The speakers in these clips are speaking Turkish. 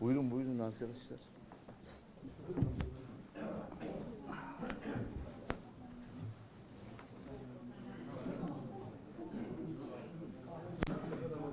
Buyurun buyurun arkadaşlar.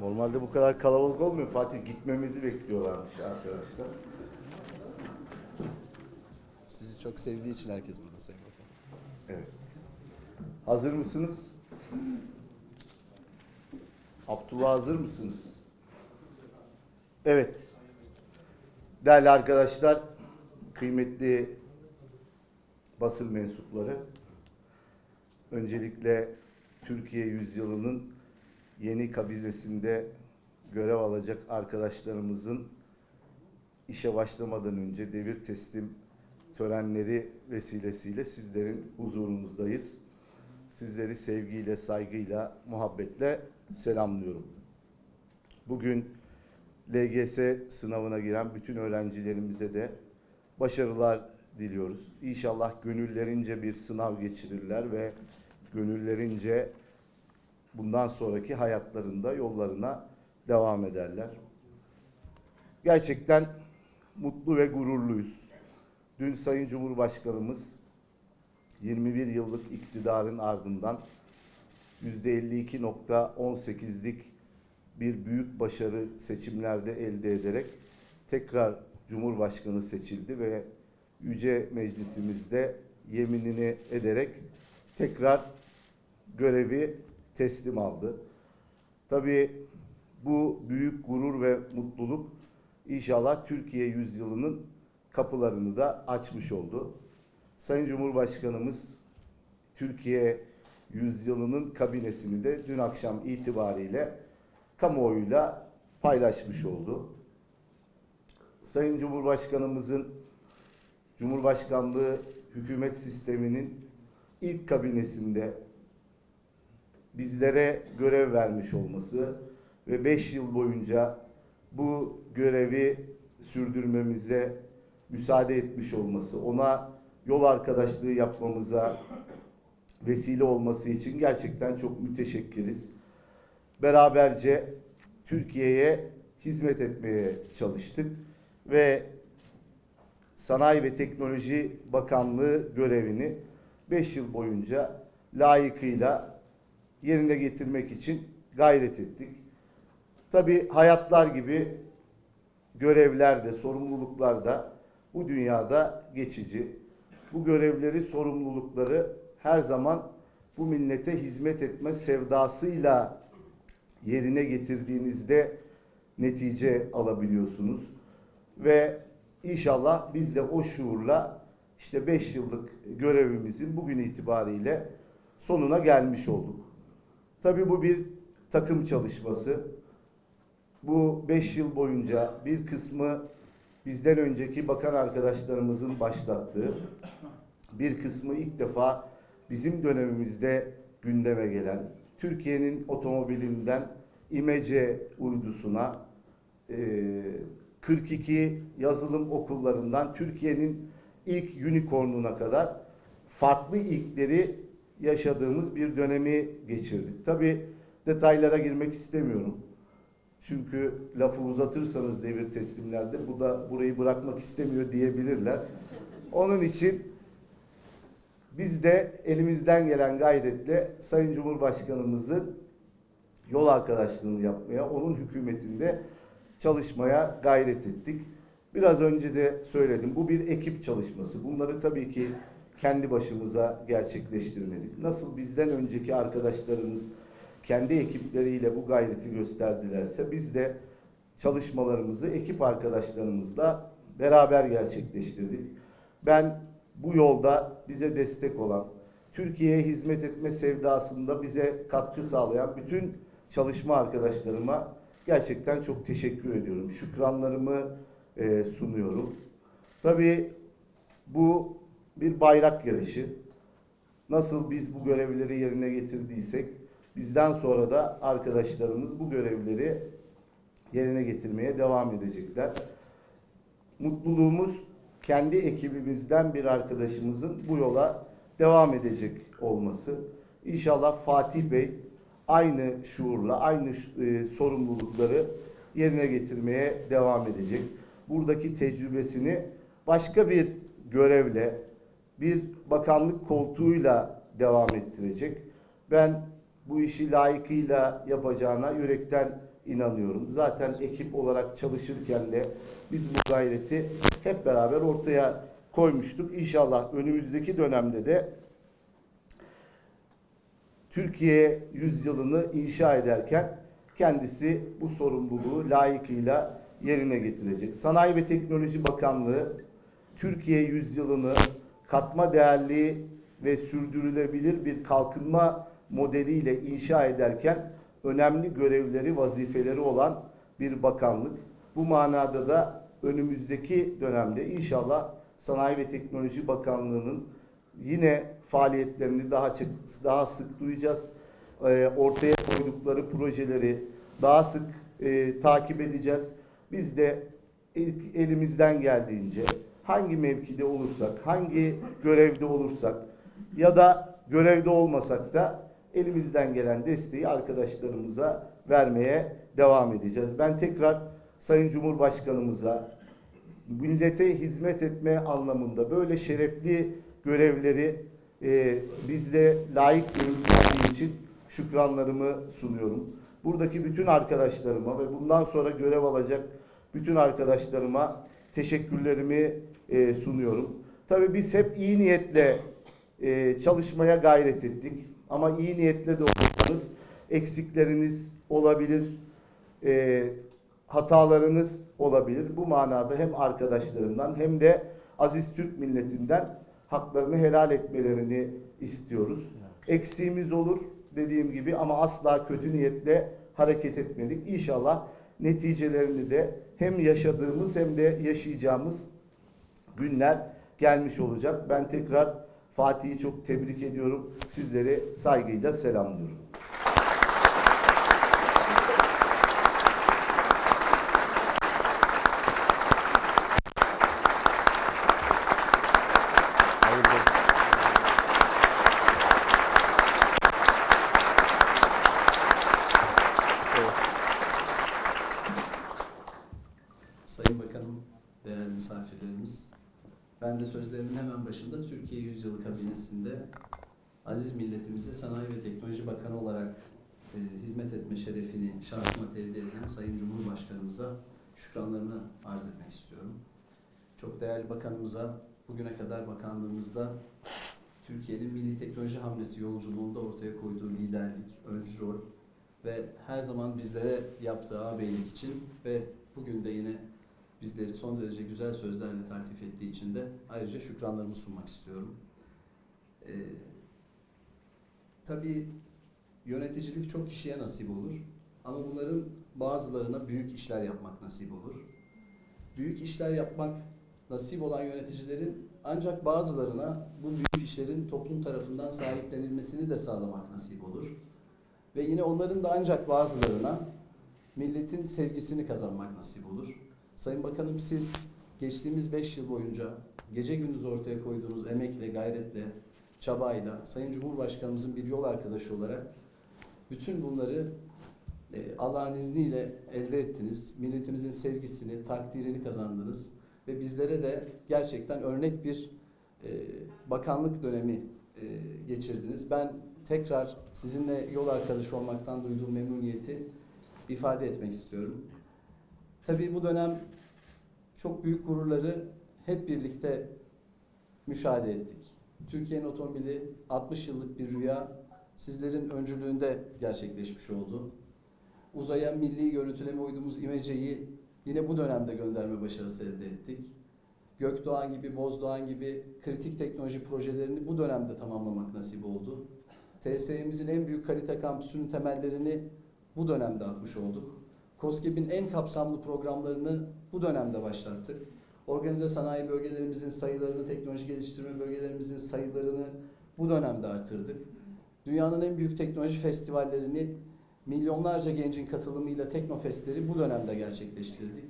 Normalde bu kadar kalabalık olmuyor. Fatih gitmemizi bekliyorlarmış arkadaşlar. Sizi çok sevdiği için herkes burada Sayın Bakan. Evet. Hazır mısınız? Abdullah hazır mısınız? Evet. Değerli arkadaşlar, kıymetli basın mensupları, öncelikle Türkiye yüzyılının yeni kabinesinde görev alacak arkadaşlarımızın işe başlamadan önce devir teslim törenleri vesilesiyle sizlerin huzurunuzdayız. Sizleri sevgiyle, saygıyla, muhabbetle selamlıyorum. Bugün LGS sınavına giren bütün öğrencilerimize de başarılar diliyoruz. İnşallah gönüllerince bir sınav geçirirler ve gönüllerince bundan sonraki hayatlarında yollarına devam ederler. Gerçekten mutlu ve gururluyuz. Dün Sayın Cumhurbaşkanımız 21 yıllık iktidarın ardından %52.18'lik bir büyük başarı seçimlerde elde ederek tekrar Cumhurbaşkanı seçildi ve Yüce Meclisimizde yeminini ederek tekrar görevi teslim aldı. Tabii bu büyük gurur ve mutluluk inşallah Türkiye yüzyılının kapılarını da açmış oldu. Sayın Cumhurbaşkanımız Türkiye yüzyılının kabinesini de dün akşam itibariyle kamuoyuyla paylaşmış oldu. Sayın Cumhurbaşkanımızın Cumhurbaşkanlığı hükümet sisteminin ilk kabinesinde bizlere görev vermiş olması ve 5 yıl boyunca bu görevi sürdürmemize müsaade etmiş olması, ona yol arkadaşlığı yapmamıza vesile olması için gerçekten çok müteşekkiriz. Beraberce Türkiye'ye hizmet etmeye çalıştık ve Sanayi ve Teknoloji Bakanlığı görevini 5 yıl boyunca layıkıyla yerine getirmek için gayret ettik. Tabi hayatlar gibi görevler de, sorumluluklar da bu dünyada geçici. Bu görevleri, sorumlulukları her zaman bu millete hizmet etme sevdasıyla yerine getirdiğinizde netice alabiliyorsunuz. Ve inşallah biz de o şuurla işte 5 yıllık görevimizin bugün itibariyle sonuna gelmiş olduk. Tabii bu bir takım çalışması. Bu 5 yıl boyunca bir kısmı bizden önceki bakan arkadaşlarımızın başlattığı, bir kısmı ilk defa bizim dönemimizde gündeme gelen, Türkiye'nin otomobilinden İmece uydusuna, e, 42 yazılım okullarından Türkiye'nin ilk unicornuna kadar farklı ilkleri yaşadığımız bir dönemi geçirdik. Tabii detaylara girmek istemiyorum. Çünkü lafı uzatırsanız devir teslimlerde bu da burayı bırakmak istemiyor diyebilirler. Onun için biz de elimizden gelen gayretle Sayın Cumhurbaşkanımızın yol arkadaşlığını yapmaya, onun hükümetinde çalışmaya gayret ettik. Biraz önce de söyledim. Bu bir ekip çalışması. Bunları tabii ki kendi başımıza gerçekleştirmedik. Nasıl bizden önceki arkadaşlarımız kendi ekipleriyle bu gayreti gösterdilerse biz de çalışmalarımızı ekip arkadaşlarımızla beraber gerçekleştirdik. Ben bu yolda bize destek olan, Türkiye'ye hizmet etme sevdasında bize katkı sağlayan bütün çalışma arkadaşlarıma gerçekten çok teşekkür ediyorum. Şükranlarımı e, sunuyorum. Tabii bu bir bayrak yarışı. Nasıl biz bu görevleri yerine getirdiysek bizden sonra da arkadaşlarımız bu görevleri yerine getirmeye devam edecekler. Mutluluğumuz kendi ekibimizden bir arkadaşımızın bu yola devam edecek olması. İnşallah Fatih Bey aynı şuurla, aynı e, sorumlulukları yerine getirmeye devam edecek. buradaki tecrübesini başka bir görevle, bir bakanlık koltuğuyla devam ettirecek. Ben bu işi layıkıyla yapacağına yürekten inanıyorum. Zaten ekip olarak çalışırken de biz bu gayreti hep beraber ortaya koymuştuk. İnşallah önümüzdeki dönemde de Türkiye yüzyılını inşa ederken kendisi bu sorumluluğu layıkıyla yerine getirecek. Sanayi ve Teknoloji Bakanlığı Türkiye yüzyılını katma değerli ve sürdürülebilir bir kalkınma modeliyle inşa ederken önemli görevleri, vazifeleri olan bir bakanlık. Bu manada da önümüzdeki dönemde inşallah Sanayi ve Teknoloji Bakanlığı'nın yine faaliyetlerini daha sık, daha sık duyacağız. Ee, ortaya koydukları projeleri daha sık e, takip edeceğiz. Biz de ilk elimizden geldiğince hangi mevkide olursak, hangi görevde olursak ya da görevde olmasak da elimizden gelen desteği arkadaşlarımıza vermeye devam edeceğiz. Ben tekrar Sayın Cumhurbaşkanımıza millete hizmet etme anlamında böyle şerefli görevleri e, bizde layık görüldüğü için şükranlarımı sunuyorum. Buradaki bütün arkadaşlarıma ve bundan sonra görev alacak bütün arkadaşlarıma teşekkürlerimi e, sunuyorum. Tabii biz hep iyi niyetle e, çalışmaya gayret ettik. Ama iyi niyetle de olursanız eksikleriniz olabilir, e, hatalarınız olabilir. Bu manada hem arkadaşlarımdan hem de aziz Türk milletinden haklarını helal etmelerini istiyoruz. Eksiğimiz olur dediğim gibi ama asla kötü niyetle hareket etmedik. İnşallah neticelerini de hem yaşadığımız hem de yaşayacağımız günler gelmiş olacak. Ben tekrar Fatih'i çok tebrik ediyorum. Sizleri saygıyla selamlıyorum. Sayın Bakanım, değerli misafirlerimiz, ben de sözlerimin hemen başında Türkiye Yüzyılı kabinesinde aziz milletimize Sanayi ve Teknoloji Bakanı olarak e, hizmet etme şerefini şahsıma tevdi eden Sayın Cumhurbaşkanımıza şükranlarımı arz etmek istiyorum. Çok değerli bakanımıza bugüne kadar bakanlığımızda Türkiye'nin milli teknoloji hamlesi yolculuğunda ortaya koyduğu liderlik, öncü rol ve her zaman bizlere yaptığı ağabeylik için ve bugün de yine bizleri son derece güzel sözlerle taltif ettiği için de ayrıca şükranlarımı sunmak istiyorum. Ee, tabii yöneticilik çok kişiye nasip olur ama bunların bazılarına büyük işler yapmak nasip olur. Büyük işler yapmak nasip olan yöneticilerin ancak bazılarına bu büyük işlerin toplum tarafından sahiplenilmesini de sağlamak nasip olur. Ve yine onların da ancak bazılarına milletin sevgisini kazanmak nasip olur. Sayın Bakanım siz geçtiğimiz 5 yıl boyunca gece gündüz ortaya koyduğunuz emekle, gayretle, çabayla Sayın Cumhurbaşkanımızın bir yol arkadaşı olarak bütün bunları e, Allah'ın izniyle elde ettiniz. Milletimizin sevgisini, takdirini kazandınız ve bizlere de gerçekten örnek bir e, bakanlık dönemi e, geçirdiniz. Ben tekrar sizinle yol arkadaşı olmaktan duyduğum memnuniyeti ifade etmek istiyorum. Tabii bu dönem çok büyük gururları hep birlikte müşahede ettik. Türkiye'nin otomobili 60 yıllık bir rüya sizlerin öncülüğünde gerçekleşmiş oldu. Uzaya milli görüntüleme uydumuz İmece'yi yine bu dönemde gönderme başarısı elde ettik. Gökdoğan gibi, Bozdoğan gibi kritik teknoloji projelerini bu dönemde tamamlamak nasip oldu. TSE'mizin en büyük kalite kampüsünün temellerini bu dönemde atmış olduk. COSGAP'in en kapsamlı programlarını bu dönemde başlattık. Organize sanayi bölgelerimizin sayılarını, teknoloji geliştirme bölgelerimizin sayılarını bu dönemde artırdık. Dünyanın en büyük teknoloji festivallerini milyonlarca gencin katılımıyla Teknofestleri bu dönemde gerçekleştirdik.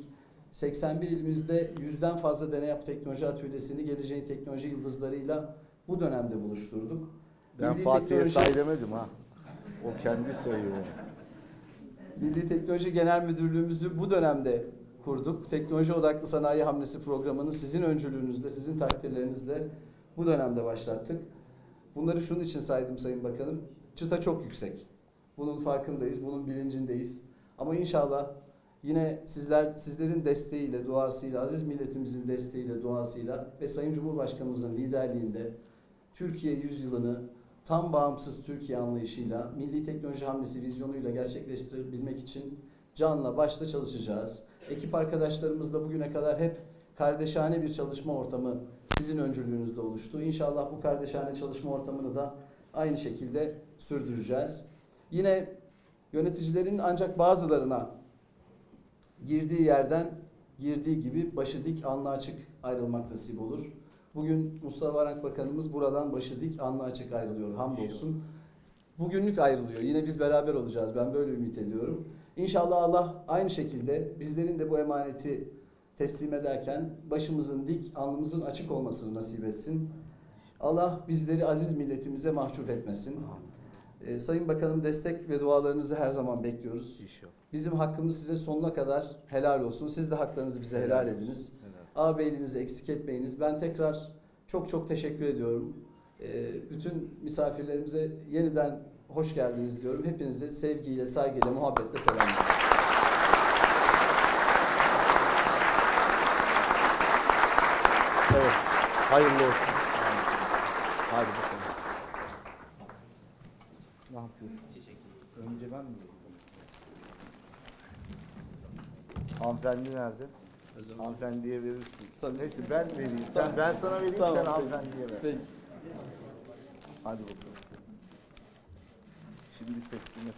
81 ilimizde yüzden fazla deney yap teknoloji atölyesini geleceğin teknoloji yıldızlarıyla bu dönemde buluşturduk. Ben Fatih'e teknoloji- say demedim ha. O kendi sayıyor. Milli Teknoloji Genel Müdürlüğümüzü bu dönemde kurduk. Teknoloji Odaklı Sanayi Hamlesi programını sizin öncülüğünüzde, sizin takdirlerinizle bu dönemde başlattık. Bunları şunun için saydım Sayın Bakanım. Çıta çok yüksek. Bunun farkındayız, bunun bilincindeyiz. Ama inşallah yine sizler sizlerin desteğiyle, duasıyla, aziz milletimizin desteğiyle, duasıyla ve Sayın Cumhurbaşkanımızın liderliğinde Türkiye yüzyılını tam bağımsız Türkiye anlayışıyla, milli teknoloji hamlesi vizyonuyla gerçekleştirebilmek için canla başla çalışacağız. Ekip arkadaşlarımızla bugüne kadar hep kardeşane bir çalışma ortamı sizin öncülüğünüzde oluştu. İnşallah bu kardeşane çalışma ortamını da aynı şekilde sürdüreceğiz. Yine yöneticilerin ancak bazılarına girdiği yerden girdiği gibi başı dik, alnı açık ayrılmak nasip olur. Bugün Mustafa Varank Bakanımız buradan başı dik, alnı açık ayrılıyor. Hamdolsun. Bugünlük ayrılıyor. Yine biz beraber olacağız. Ben böyle ümit ediyorum. İnşallah Allah aynı şekilde bizlerin de bu emaneti teslim ederken başımızın dik, alnımızın açık olmasını nasip etsin. Allah bizleri aziz milletimize mahcup etmesin. Ee, Sayın Bakanım destek ve dualarınızı her zaman bekliyoruz. Bizim hakkımız size sonuna kadar helal olsun. Siz de haklarınızı bize helal ediniz. Ağabeyliğinizi eksik etmeyiniz. Ben tekrar çok çok teşekkür ediyorum. Ee, bütün misafirlerimize yeniden hoş geldiniz diyorum. Hepinizi sevgiyle, saygıyla, muhabbetle selamlıyorum. Evet. Hayırlı olsun. Hadi bakalım. Ne yapıyorsun? Önce ben mi? Hanımefendi nerede? Hanımefendiye verirsin. Tabii. Neyse ben vereyim. Sen ben sana vereyim Tamam, sen peki. hanımefendiye ver. Peki. Hadi bakalım. Şimdi teslim et.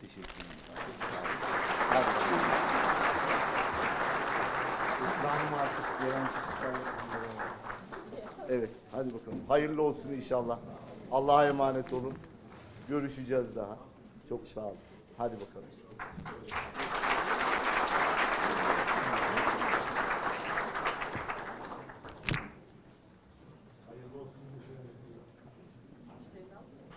Teşekkür ederim. Hadi. İslam'ım artık gelen çocuklar- Evet, hadi bakalım. Hayırlı olsun inşallah. Allah'a emanet olun. Görüşeceğiz daha. Çok sağ olun. Hadi bakalım.